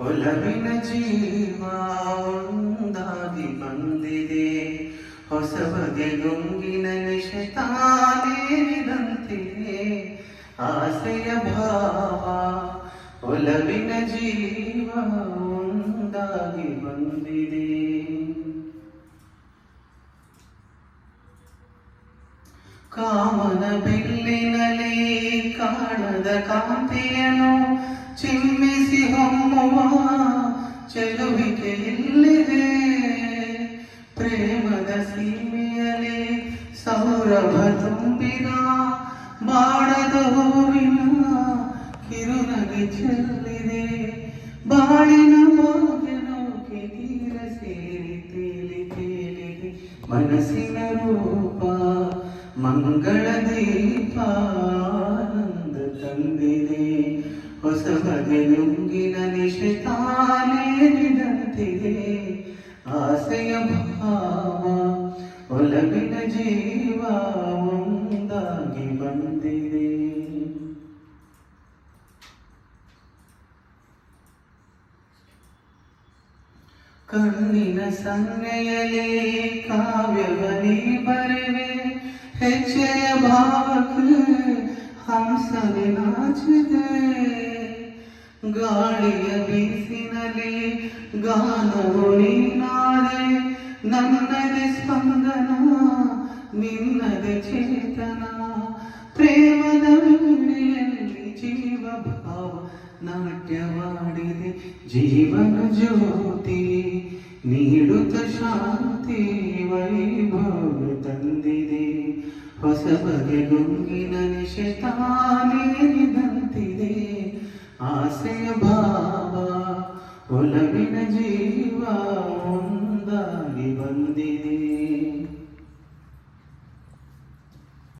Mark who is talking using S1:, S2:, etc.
S1: ಒಲವಿನ ಜೀವ ಒಂದಾಗಿ ಬಂದಿದೆ. ಹೊಸ ಬಗೆ ಗುಂಗಿನ ತಾನೇರಿದಂತಿದೆ ಆಸೆಯ ಭಾವ ಒಲವಿನ ಜೀವ ಒಂದಾಗಿ ಬಂದಿದೆ. ಕಾಮನ ಬಿಲ್ಲಿನಲ್ಲಿ ಕಾಣದ ಕಾಂತಿಯನು ಹೊಮ್ಮುವ ಚೆಲುವಿಕೆ ಇಲ್ಲಿದೆ. ಪ್ರೇಮದ ಸೀಮೆಯಲ್ಲಿ ಸೌರಭ ತುಂಬಿದ ಬಾಡದ ಹೂವಿನ ಕಿರುನಗೆ ಚೆಲ್ಲಿದೆ. ಬಾಳಿನ ಭಾಗ್ಯನೌಕೆ ತೀರ ಸೇರಿ ತೇಲಿ ತೇಲಿದೆ ಮನಸ್ಸಿನ ರೂಪ, ಮಂಗಳ ದೀಪ ಆನಂದ ತಂದಿದೆ. ಹೊಸ ಬಗೆಯುಂಗಿನ ನಿಶೆ ತಾನೇರಿದಂತಿದೆ ಆಸೆಯ ಭಾವ ಒಲವಿನ ಜೀವ ಒಂದಾಗಿ ಬಂದಿದೆ ಕಣ್ಣಿನ ಸನ್ನೆಯಲೇ ಕಾವ್ಯವನಿ ಬರೆವೆ ಹೆಜ್ಜೆಯ ಭಾವಕ್ಕೆ ಗಾಳಿಯ ಬೀಸಿನಲ್ಲಿ ಗಾನವು ನೀನಾದೆ, ನನ್ನದೆ ಸ್ಪಂದನ, ನಿನ್ನದೆ ಚೇತನ. ಪ್ರೇಮದ ವೀಣೆಯಲ್ಲಿ ಜೀವ ಭಾವ ನಾಟ್ಯವಾಡಿದೆ, ಜೀವನ ಜ್ಯೋತಿ ನೀಡುತ್ತ ಶಾಂತಿ ವೈಭವ ತಂದಿದೆ. ಹೊಸ ಬಗೆ ಗುಂಗಿನ ನಿಶೆ ತಾನೇರಿದಂತಿದೆ ಆಸೆಯ ಭಾವ ಒಲವಿನ ಜೀವ ಮುಂದಾಗಿ ಬಂದಿದೆ